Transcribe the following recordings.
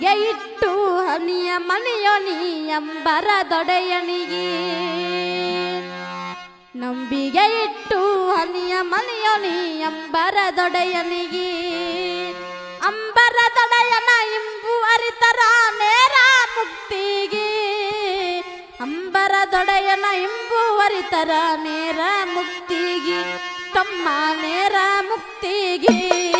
ಹನಿಗೆ ಇಟ್ಟು, ಹನಿಯ ಮನೆಯೊನಿ ಎಂಬರ ದೊಡೆಯನಿಗೆ ನಂಬಿಗೆ ಇಟ್ಟು, ಹನಿಯ ಮನೆಯೊನಿ ಎಂಬರ ದೊಡೆಯನಿಗೆ ಅಂಬರ ದೊಡೆಯನ ಇಂಬು ಅರಿತರ ನೇರ ಮುಕ್ತಿಗೆ. ಅಂಬರ ದೊಡೆಯನ ಇಂಬು ಅರಿತರ ನೇರ ಮುಕ್ತಿಗೆ. ತಮ್ಮ ನೇರ ಮುಕ್ತಿಗೆ.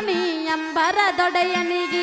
ಸ್ವಾಮಿ ಅಂಬರ ದೊಡೆಯನಿಗೆ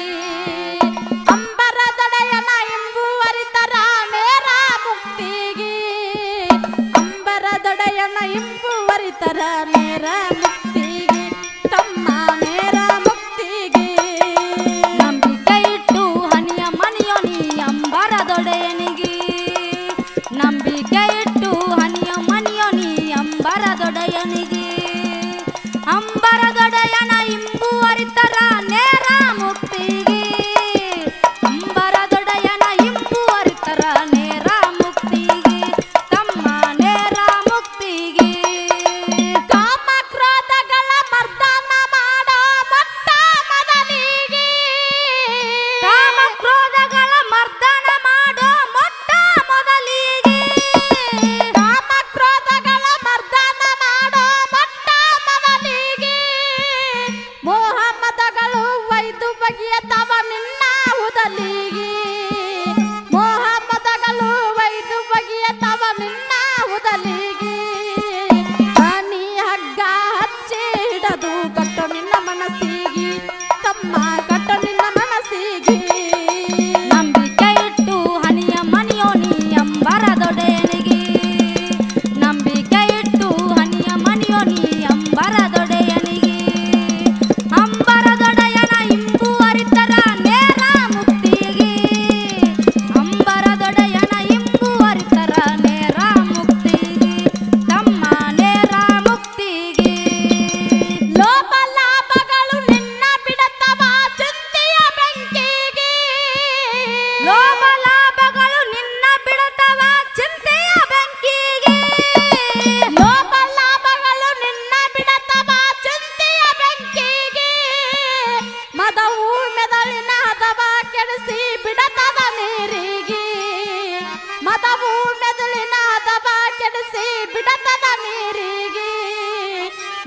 ಬಿಡತನ ನೀರಿಗೆ.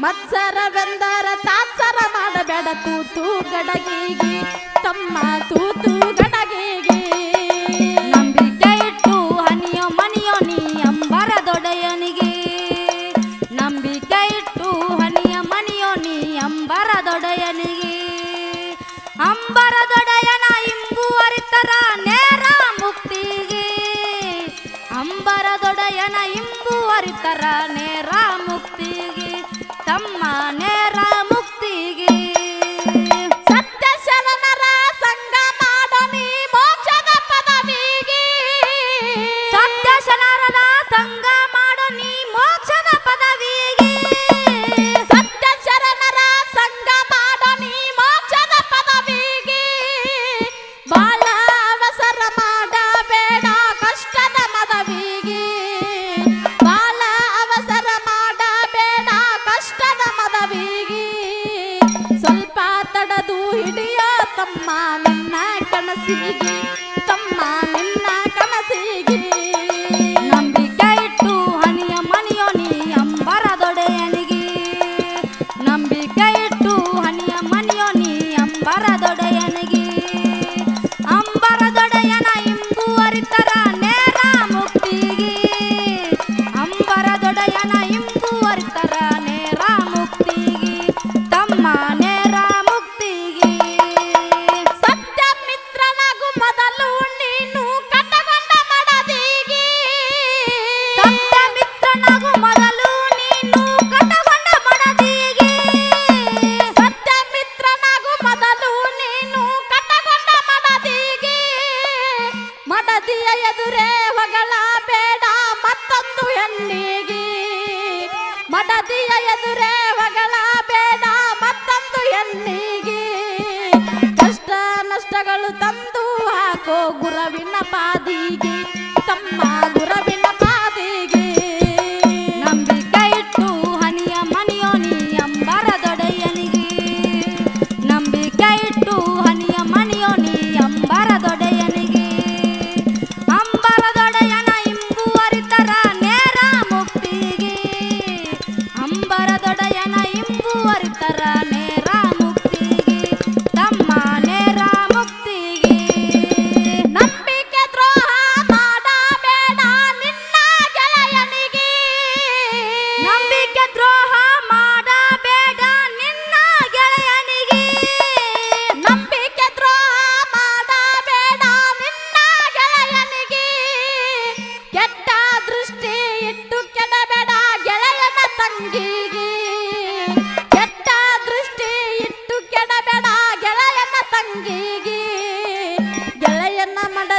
ಮತ್ಸರವೆಂದರ ತಾತ್ಸರ ಮಾಡಬೇಡ ತೂತು ಗಡಗಿಗೆ. ತಮ್ಮ ತೂತು ನೇರ ಮುಕ್ತಿಗೆ ತಮ್ಮನೇ ತಮ್ಮ ನನ್ನ ಕನಸಿಗೆ ತಮ್ಮ be.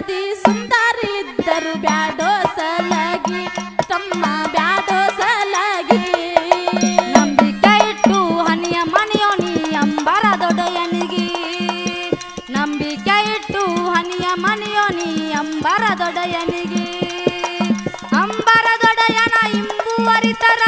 ಸುಂದರದಿ ಇದ್ದರು ಬ್ಯಾಡೋ ಸಲಾಗಿ, ತಮ್ಮ ಬ್ಯಾಡೋ ಸಲಗಿ. ನಂಬಿಕೆ ಇಟ್ಟು ಹನಿಯ ಮನೆಯೋನಿ ಅಂಬರ ದೊಡೆಯನಿಗೆ. ನಂಬಿಕೆ ಇಟ್ಟು ಹನಿಯ ಮನಿಯೋನಿ ಅಂಬರ ದೊಡೆಯನಿಗೆ. ಅಂಬರ ದೊಡೆಯನ ಇಂಬುವರಿತರ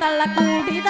தள்ள கூடித